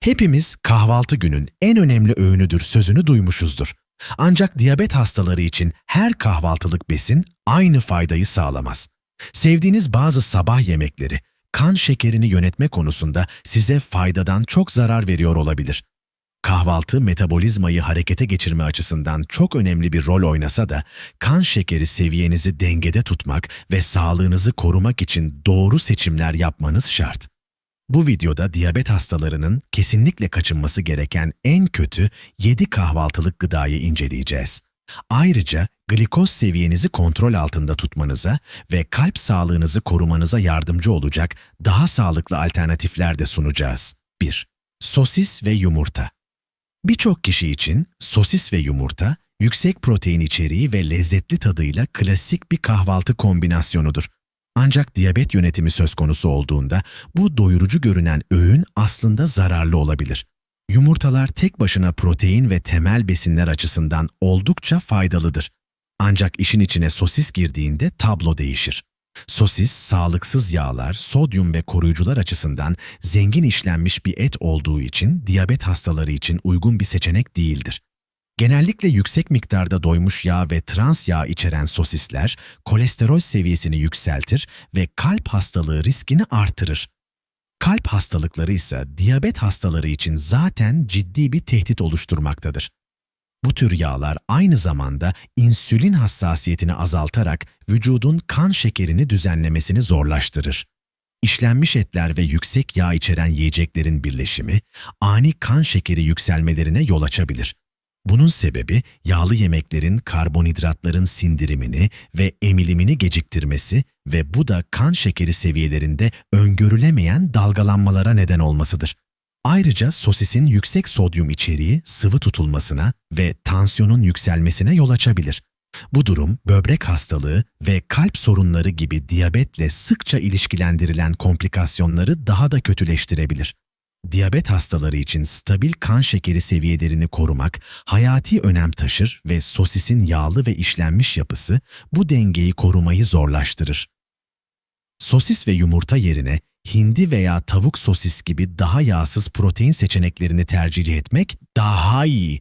Hepimiz kahvaltı günün en önemli öğünüdür sözünü duymuşuzdur. Ancak diyabet hastaları için her kahvaltılık besin aynı faydayı sağlamaz. Sevdiğiniz bazı sabah yemekleri kan şekerini yönetme konusunda size faydadan çok zarar veriyor olabilir. Kahvaltı metabolizmayı harekete geçirme açısından çok önemli bir rol oynasa da kan şekeri seviyenizi dengede tutmak ve sağlığınızı korumak için doğru seçimler yapmanız şart. Bu videoda diyabet hastalarının kesinlikle kaçınması gereken en kötü 7 kahvaltılık gıdayı inceleyeceğiz. Ayrıca glikoz seviyenizi kontrol altında tutmanıza ve kalp sağlığınızı korumanıza yardımcı olacak daha sağlıklı alternatifler de sunacağız. 1. Sosis ve yumurta. Birçok kişi için sosis ve yumurta yüksek protein içeriği ve lezzetli tadıyla klasik bir kahvaltı kombinasyonudur. Ancak diyabet yönetimi söz konusu olduğunda bu doyurucu görünen öğün aslında zararlı olabilir. Yumurtalar tek başına protein ve temel besinler açısından oldukça faydalıdır. Ancak işin içine sosis girdiğinde tablo değişir. Sosis, sağlıksız yağlar, sodyum ve koruyucular açısından zengin işlenmiş bir et olduğu için diyabet hastaları için uygun bir seçenek değildir. Genellikle yüksek miktarda doymuş yağ ve trans yağ içeren sosisler kolesterol seviyesini yükseltir ve kalp hastalığı riskini artırır. Kalp hastalıkları ise diyabet hastaları için zaten ciddi bir tehdit oluşturmaktadır. Bu tür yağlar aynı zamanda insülin hassasiyetini azaltarak vücudun kan şekerini düzenlemesini zorlaştırır. İşlenmiş etler ve yüksek yağ içeren yiyeceklerin birleşimi ani kan şekeri yükselmelerine yol açabilir. Bunun sebebi yağlı yemeklerin karbonhidratların sindirimini ve emilimini geciktirmesi ve bu da kan şekeri seviyelerinde öngörülemeyen dalgalanmalara neden olmasıdır. Ayrıca sosisin yüksek sodyum içeriği sıvı tutulmasına ve tansiyonun yükselmesine yol açabilir. Bu durum böbrek hastalığı ve kalp sorunları gibi diyabetle sıkça ilişkilendirilen komplikasyonları daha da kötüleştirebilir. Diyabet hastaları için stabil kan şekeri seviyelerini korumak hayati önem taşır ve sosisin yağlı ve işlenmiş yapısı bu dengeyi korumayı zorlaştırır. Sosis ve yumurta yerine hindi veya tavuk sosis gibi daha yağsız protein seçeneklerini tercih etmek daha iyi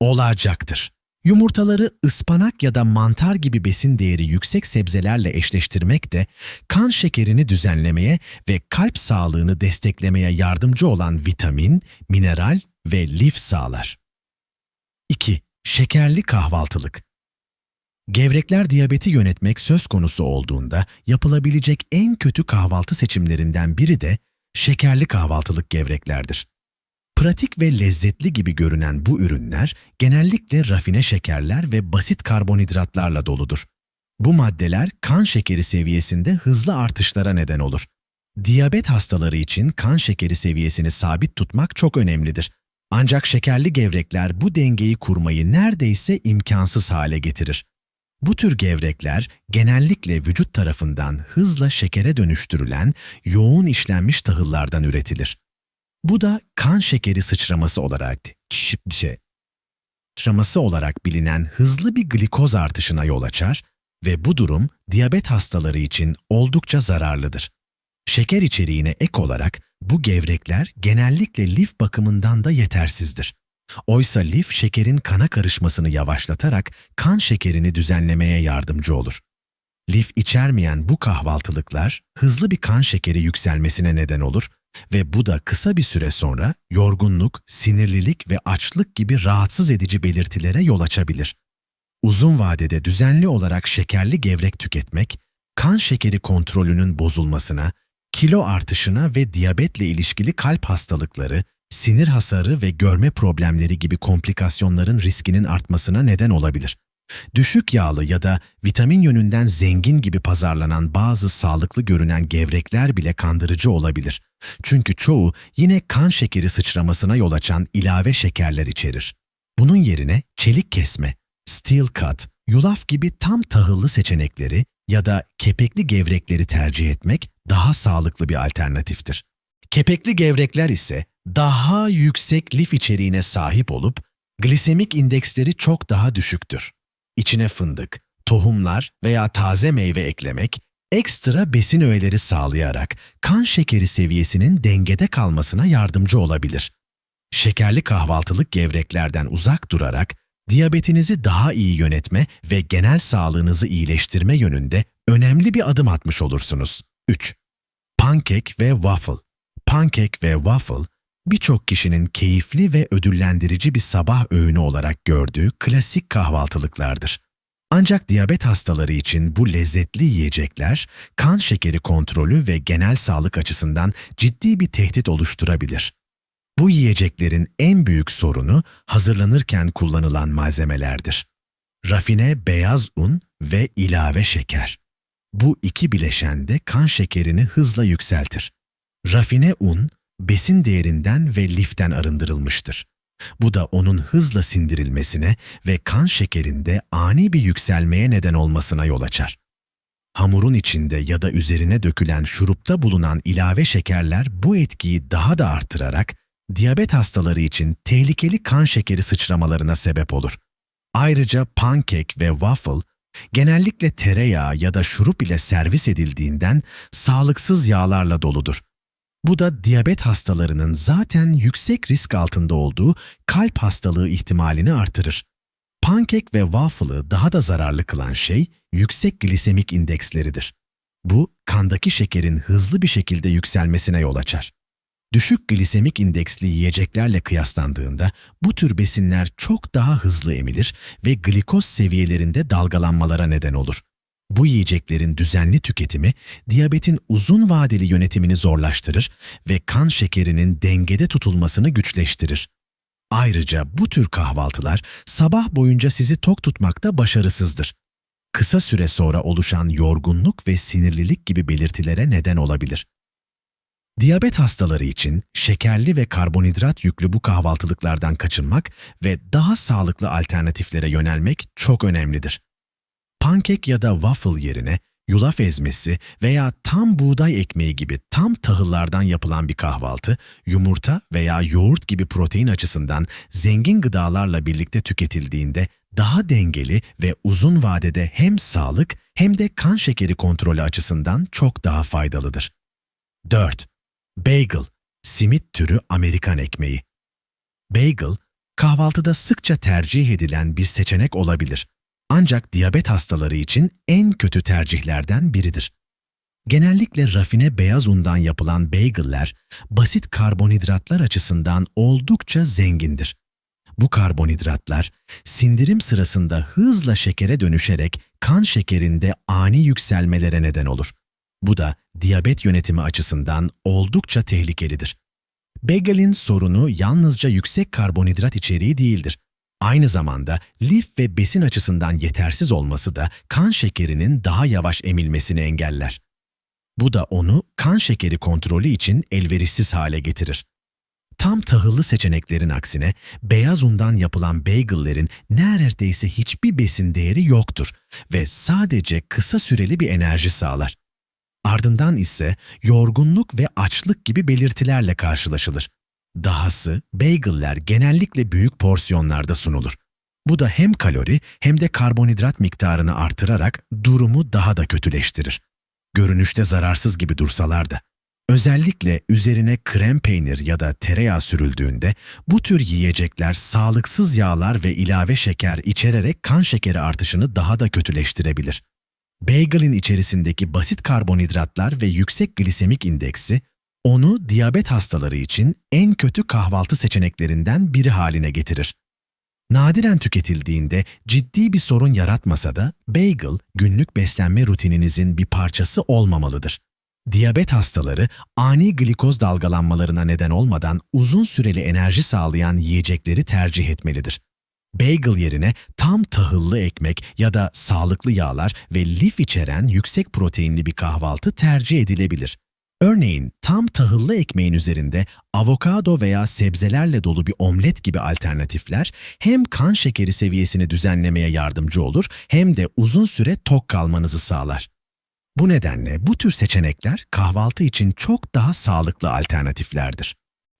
olacaktır. Yumurtaları ıspanak ya da mantar gibi besin değeri yüksek sebzelerle eşleştirmek de kan şekerini düzenlemeye ve kalp sağlığını desteklemeye yardımcı olan vitamin, mineral ve lif sağlar. 2. Şekerli kahvaltılık. Gevrekler diyabeti yönetmek söz konusu olduğunda yapılabilecek en kötü kahvaltı seçimlerinden biri de şekerli kahvaltılık gevreklerdir. Pratik ve lezzetli gibi görünen bu ürünler genellikle rafine şekerler ve basit karbonhidratlarla doludur. Bu maddeler kan şekeri seviyesinde hızlı artışlara neden olur. Diyabet hastaları için kan şekeri seviyesini sabit tutmak çok önemlidir. Ancak şekerli gevrekler bu dengeyi kurmayı neredeyse imkansız hale getirir. Bu tür gevrekler genellikle vücut tarafından hızla şekere dönüştürülen yoğun işlenmiş tahıllardan üretilir. Bu da kan şekeri sıçraması olarak şey, sıçraması olarak bilinen hızlı bir glikoz artışına yol açar ve bu durum diyabet hastaları için oldukça zararlıdır. Şeker içeriğine ek olarak bu gevrekler genellikle lif bakımından da yetersizdir. Oysa lif şekerin kana karışmasını yavaşlatarak kan şekerini düzenlemeye yardımcı olur. Lif içermeyen bu kahvaltılıklar hızlı bir kan şekeri yükselmesine neden olur ve bu da kısa bir süre sonra yorgunluk, sinirlilik ve açlık gibi rahatsız edici belirtilere yol açabilir. Uzun vadede düzenli olarak şekerli gevrek tüketmek, kan şekeri kontrolünün bozulmasına, kilo artışına ve diyabetle ilişkili kalp hastalıkları, sinir hasarı ve görme problemleri gibi komplikasyonların riskinin artmasına neden olabilir. Düşük yağlı ya da vitamin yönünden zengin gibi pazarlanan bazı sağlıklı görünen gevrekler bile kandırıcı olabilir. Çünkü çoğu yine kan şekeri sıçramasına yol açan ilave şekerler içerir. Bunun yerine çelik kesme, steel cut, yulaf gibi tam tahıllı seçenekleri ya da kepekli gevrekleri tercih etmek daha sağlıklı bir alternatiftir. Kepekli gevrekler ise daha yüksek lif içeriğine sahip olup glisemik indeksleri çok daha düşüktür. İçine fındık, tohumlar veya taze meyve eklemek ekstra besin öğeleri sağlayarak kan şekeri seviyesinin dengede kalmasına yardımcı olabilir. Şekerli kahvaltılık gevreklerden uzak durarak diyabetinizi daha iyi yönetme ve genel sağlığınızı iyileştirme yönünde önemli bir adım atmış olursunuz. 3. Pankek ve waffle. Pankek ve waffle, birçok kişinin keyifli ve ödüllendirici bir sabah öğünü olarak gördüğü klasik kahvaltılıklardır. Ancak diyabet hastaları için bu lezzetli yiyecekler kan şekeri kontrolü ve genel sağlık açısından ciddi bir tehdit oluşturabilir. Bu yiyeceklerin en büyük sorunu hazırlanırken kullanılan malzemelerdir. Rafine beyaz un ve ilave şeker. Bu iki bileşen de kan şekerini hızla yükseltir. Rafine un, besin değerinden ve liften arındırılmıştır. Bu da onun hızla sindirilmesine ve kan şekerinde ani bir yükselmeye neden olmasına yol açar. Hamurun içinde ya da üzerine dökülen şurupta bulunan ilave şekerler bu etkiyi daha da artırarak diyabet hastaları için tehlikeli kan şekeri sıçramalarına sebep olur. Ayrıca pankek ve waffle genellikle tereyağı ya da şurup ile servis edildiğinden sağlıksız yağlarla doludur. Bu da diyabet hastalarının zaten yüksek risk altında olduğu kalp hastalığı ihtimalini artırır. Pankek ve waffle'ı daha da zararlı kılan şey yüksek glisemik indeksleridir. Bu, kandaki şekerin hızlı bir şekilde yükselmesine yol açar. Düşük glisemik indeksli yiyeceklerle kıyaslandığında bu tür besinler çok daha hızlı emilir ve glikoz seviyelerinde dalgalanmalara neden olur. Bu yiyeceklerin düzenli tüketimi diyabetin uzun vadeli yönetimini zorlaştırır ve kan şekerinin dengede tutulmasını güçleştirir. Ayrıca bu tür kahvaltılar sabah boyunca sizi tok tutmakta başarısızdır. Kısa süre sonra oluşan yorgunluk ve sinirlilik gibi belirtilere neden olabilir. Diyabet hastaları için şekerli ve karbonhidrat yüklü bu kahvaltılıklardan kaçınmak ve daha sağlıklı alternatiflere yönelmek çok önemlidir. Pankek ya da waffle yerine yulaf ezmesi veya tam buğday ekmeği gibi tam tahıllardan yapılan bir kahvaltı, yumurta veya yoğurt gibi protein açısından zengin gıdalarla birlikte tüketildiğinde daha dengeli ve uzun vadede hem sağlık hem de kan şekeri kontrolü açısından çok daha faydalıdır. 4. Bagel, simit türü Amerikan ekmeği. Bagel, kahvaltıda sıkça tercih edilen bir seçenek olabilir. Ancak diyabet hastaları için en kötü tercihlerden biridir. Genellikle rafine beyaz undan yapılan bagel'ler basit karbonhidratlar açısından oldukça zengindir. Bu karbonhidratlar sindirim sırasında hızla şekere dönüşerek kan şekerinde ani yükselmelere neden olur. Bu da diyabet yönetimi açısından oldukça tehlikelidir. Bagel'in sorunu yalnızca yüksek karbonhidrat içeriği değildir. Aynı zamanda lif ve besin açısından yetersiz olması da kan şekerinin daha yavaş emilmesini engeller. Bu da onu kan şekeri kontrolü için elverişsiz hale getirir. Tam tahıllı seçeneklerin aksine beyaz undan yapılan bagel'lerin neredeyse hiçbir besin değeri yoktur ve sadece kısa süreli bir enerji sağlar. Ardından ise yorgunluk ve açlık gibi belirtilerle karşılaşılır. Dahası bagel'ler genellikle büyük porsiyonlarda sunulur. Bu da hem kalori hem de karbonhidrat miktarını artırarak durumu daha da kötüleştirir. Görünüşte zararsız gibi dursalar da. Özellikle üzerine krem peynir ya da tereyağı sürüldüğünde bu tür yiyecekler sağlıksız yağlar ve ilave şeker içererek kan şekeri artışını daha da kötüleştirebilir. Bagel'in içerisindeki basit karbonhidratlar ve yüksek glisemik indeksi onu diyabet hastaları için en kötü kahvaltı seçeneklerinden biri haline getirir. Nadiren tüketildiğinde ciddi bir sorun yaratmasa da bagel günlük beslenme rutininizin bir parçası olmamalıdır. Diyabet hastaları ani glikoz dalgalanmalarına neden olmadan uzun süreli enerji sağlayan yiyecekleri tercih etmelidir. Bagel yerine tam tahıllı ekmek ya da sağlıklı yağlar ve lif içeren yüksek proteinli bir kahvaltı tercih edilebilir. Örneğin tam tahıllı ekmeğin üzerinde avokado veya sebzelerle dolu bir omlet gibi alternatifler hem kan şekeri seviyesini düzenlemeye yardımcı olur hem de uzun süre tok kalmanızı sağlar. Bu nedenle bu tür seçenekler kahvaltı için çok daha sağlıklı alternatiflerdir.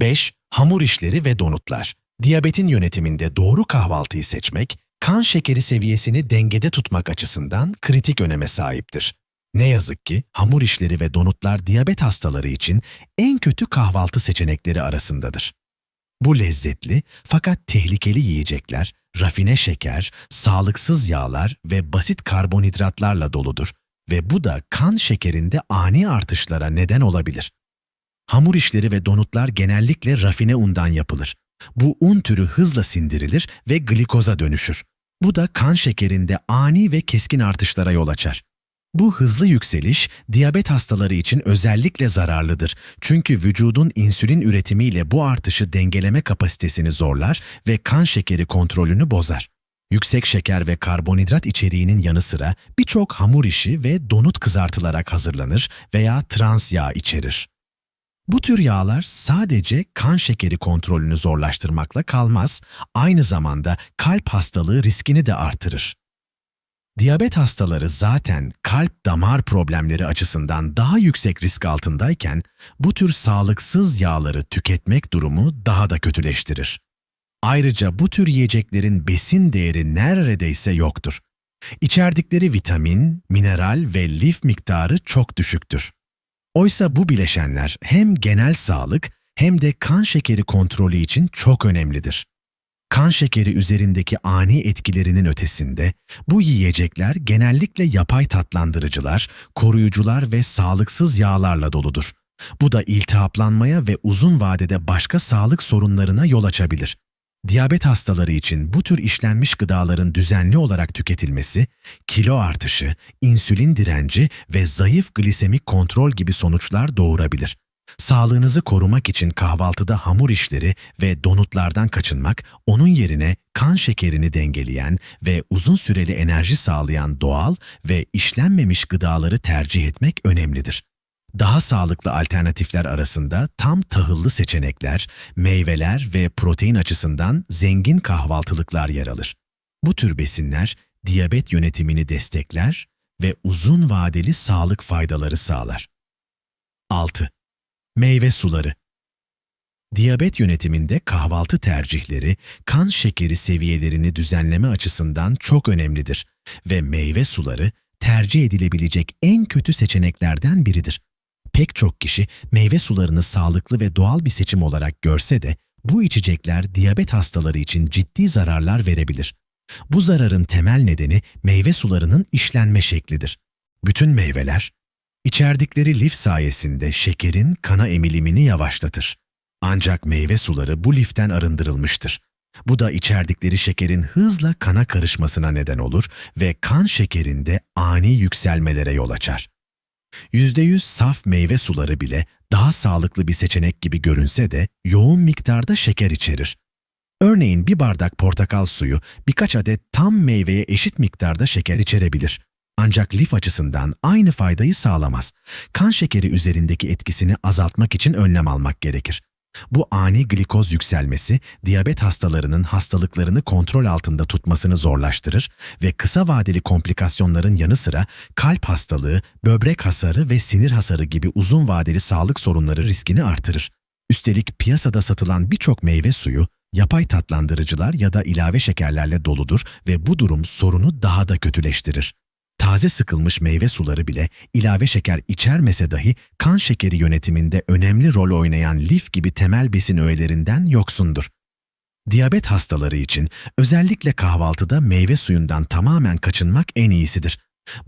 5. Hamur işleri ve donutlar. Diyabetin yönetiminde doğru kahvaltıyı seçmek, kan şekeri seviyesini dengede tutmak açısından kritik öneme sahiptir. Ne yazık ki hamur işleri ve donutlar diyabet hastaları için en kötü kahvaltı seçenekleri arasındadır. Bu lezzetli fakat tehlikeli yiyecekler, rafine şeker, sağlıksız yağlar ve basit karbonhidratlarla doludur ve bu da kan şekerinde ani artışlara neden olabilir. Hamur işleri ve donutlar genellikle rafine undan yapılır. Bu un türü hızla sindirilir ve glikoza dönüşür. Bu da kan şekerinde ani ve keskin artışlara yol açar. Bu hızlı yükseliş diyabet hastaları için özellikle zararlıdır. Çünkü vücudun insülin üretimiyle bu artışı dengeleme kapasitesini zorlar ve kan şekeri kontrolünü bozar. Yüksek şeker ve karbonhidrat içeriğinin yanı sıra birçok hamur işi ve donut kızartılarak hazırlanır veya trans yağ içerir. Bu tür yağlar sadece kan şekeri kontrolünü zorlaştırmakla kalmaz, aynı zamanda kalp hastalığı riskini de artırır. Diyabet hastaları zaten kalp damar problemleri açısından daha yüksek risk altındayken bu tür sağlıksız yağları tüketmek durumu daha da kötüleştirir. Ayrıca bu tür yiyeceklerin besin değeri neredeyse yoktur. İçerdikleri vitamin, mineral ve lif miktarı çok düşüktür. Oysa bu bileşenler hem genel sağlık hem de kan şekeri kontrolü için çok önemlidir. Kan şekeri üzerindeki ani etkilerinin ötesinde bu yiyecekler genellikle yapay tatlandırıcılar, koruyucular ve sağlıksız yağlarla doludur. Bu da iltihaplanmaya ve uzun vadede başka sağlık sorunlarına yol açabilir. Diyabet hastaları için bu tür işlenmiş gıdaların düzenli olarak tüketilmesi, kilo artışı, insülin direnci ve zayıf glisemik kontrol gibi sonuçlar doğurabilir. Sağlığınızı korumak için kahvaltıda hamur işleri ve donutlardan kaçınmak, onun yerine kan şekerini dengeleyen ve uzun süreli enerji sağlayan doğal ve işlenmemiş gıdaları tercih etmek önemlidir. Daha sağlıklı alternatifler arasında tam tahıllı seçenekler, meyveler ve protein açısından zengin kahvaltılıklar yer alır. Bu tür besinler diyabet yönetimini destekler ve uzun vadeli sağlık faydaları sağlar. 6. Meyve suları Diyabet yönetiminde kahvaltı tercihleri kan şekeri seviyelerini düzenleme açısından çok önemlidir ve meyve suları tercih edilebilecek en kötü seçeneklerden biridir. Pek çok kişi meyve sularını sağlıklı ve doğal bir seçim olarak görse de bu içecekler diyabet hastaları için ciddi zararlar verebilir. Bu zararın temel nedeni meyve sularının işlenme şeklidir. Bütün meyveler, içerdikleri lif sayesinde şekerin kana emilimini yavaşlatır. Ancak meyve suları bu liften arındırılmıştır. Bu da içerdikleri şekerin hızla kana karışmasına neden olur ve kan şekerinde ani yükselmelere yol açar. %100 saf meyve suları bile daha sağlıklı bir seçenek gibi görünse de yoğun miktarda şeker içerir. Örneğin bir bardak portakal suyu birkaç adet tam meyveye eşit miktarda şeker içerebilir. Ancak lif açısından aynı faydayı sağlamaz. Kan şekeri üzerindeki etkisini azaltmak için önlem almak gerekir. Bu ani glikoz yükselmesi diyabet hastalarının hastalıklarını kontrol altında tutmasını zorlaştırır ve kısa vadeli komplikasyonların yanı sıra kalp hastalığı, böbrek hasarı ve sinir hasarı gibi uzun vadeli sağlık sorunları riskini artırır. Üstelik piyasada satılan birçok meyve suyu yapay tatlandırıcılar ya da ilave şekerlerle doludur ve bu durum sorunu daha da kötüleştirir. Taze sıkılmış meyve suları bile ilave şeker içermese dahi kan şekeri yönetiminde önemli rol oynayan lif gibi temel besin öğelerinden yoksundur. Diyabet hastaları için özellikle kahvaltıda meyve suyundan tamamen kaçınmak en iyisidir.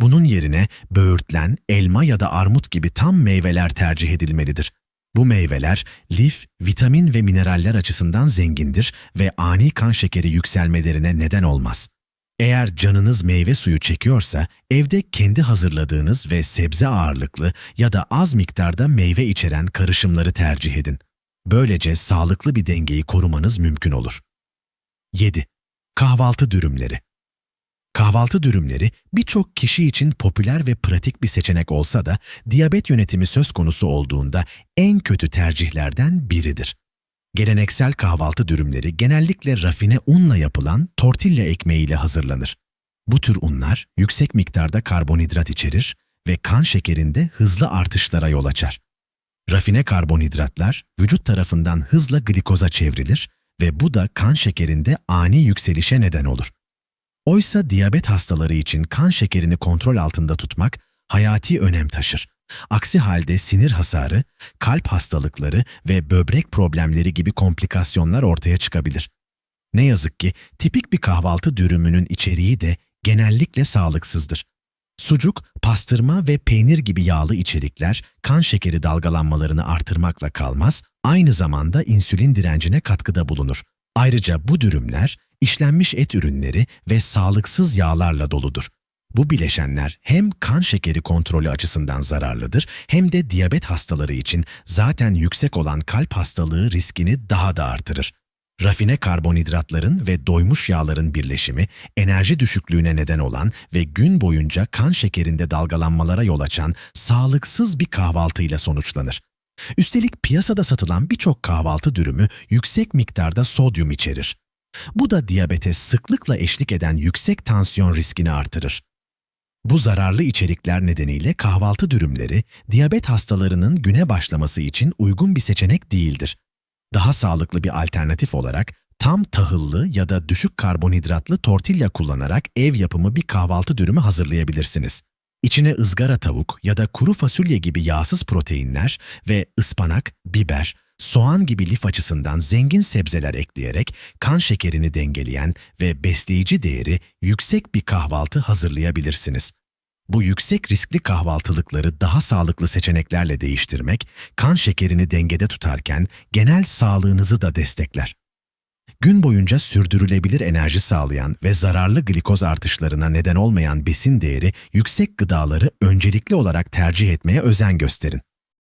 Bunun yerine böğürtlen, elma ya da armut gibi tam meyveler tercih edilmelidir. Bu meyveler lif, vitamin ve mineraller açısından zengindir ve ani kan şekeri yükselmelerine neden olmaz. Eğer canınız meyve suyu çekiyorsa, evde kendi hazırladığınız ve sebze ağırlıklı ya da az miktarda meyve içeren karışımları tercih edin. Böylece sağlıklı bir dengeyi korumanız mümkün olur. 7. Kahvaltı dürümleri Kahvaltı dürümleri birçok kişi için popüler ve pratik bir seçenek olsa da diyabet yönetimi söz konusu olduğunda en kötü tercihlerden biridir. Geleneksel kahvaltı dürümleri genellikle rafine unla yapılan tortilla ekmeğiyle hazırlanır. Bu tür unlar yüksek miktarda karbonhidrat içerir ve kan şekerinde hızlı artışlara yol açar. Rafine karbonhidratlar vücut tarafından hızla glikoza çevrilir ve bu da kan şekerinde ani yükselişe neden olur. Oysa diyabet hastaları için kan şekerini kontrol altında tutmak, hayati önem taşır. Aksi halde sinir hasarı, kalp hastalıkları ve böbrek problemleri gibi komplikasyonlar ortaya çıkabilir. Ne yazık ki tipik bir kahvaltı dürümünün içeriği de genellikle sağlıksızdır. Sucuk, pastırma ve peynir gibi yağlı içerikler kan şekeri dalgalanmalarını artırmakla kalmaz, aynı zamanda insülin direncine katkıda bulunur. Ayrıca bu dürümler işlenmiş et ürünleri ve sağlıksız yağlarla doludur. Bu bileşenler hem kan şekeri kontrolü açısından zararlıdır hem de diyabet hastaları için zaten yüksek olan kalp hastalığı riskini daha da artırır. Rafine karbonhidratların ve doymuş yağların birleşimi enerji düşüklüğüne neden olan ve gün boyunca kan şekerinde dalgalanmalara yol açan sağlıksız bir kahvaltıyla sonuçlanır. Üstelik piyasada satılan birçok kahvaltı dürümü yüksek miktarda sodyum içerir. Bu da diyabete sıklıkla eşlik eden yüksek tansiyon riskini artırır. Bu zararlı içerikler nedeniyle kahvaltı dürümleri diyabet hastalarının güne başlaması için uygun bir seçenek değildir. Daha sağlıklı bir alternatif olarak tam tahıllı ya da düşük karbonhidratlı tortilla kullanarak ev yapımı bir kahvaltı dürümü hazırlayabilirsiniz. İçine ızgara tavuk ya da kuru fasulye gibi yağsız proteinler ve ıspanak, biber, soğan gibi lif açısından zengin sebzeler ekleyerek kan şekerini dengeleyen ve besleyici değeri yüksek bir kahvaltı hazırlayabilirsiniz. Bu yüksek riskli kahvaltılıkları daha sağlıklı seçeneklerle değiştirmek, kan şekerini dengede tutarken genel sağlığınızı da destekler. Gün boyunca sürdürülebilir enerji sağlayan ve zararlı glikoz artışlarına neden olmayan besin değeri yüksek gıdaları öncelikli olarak tercih etmeye özen gösterin.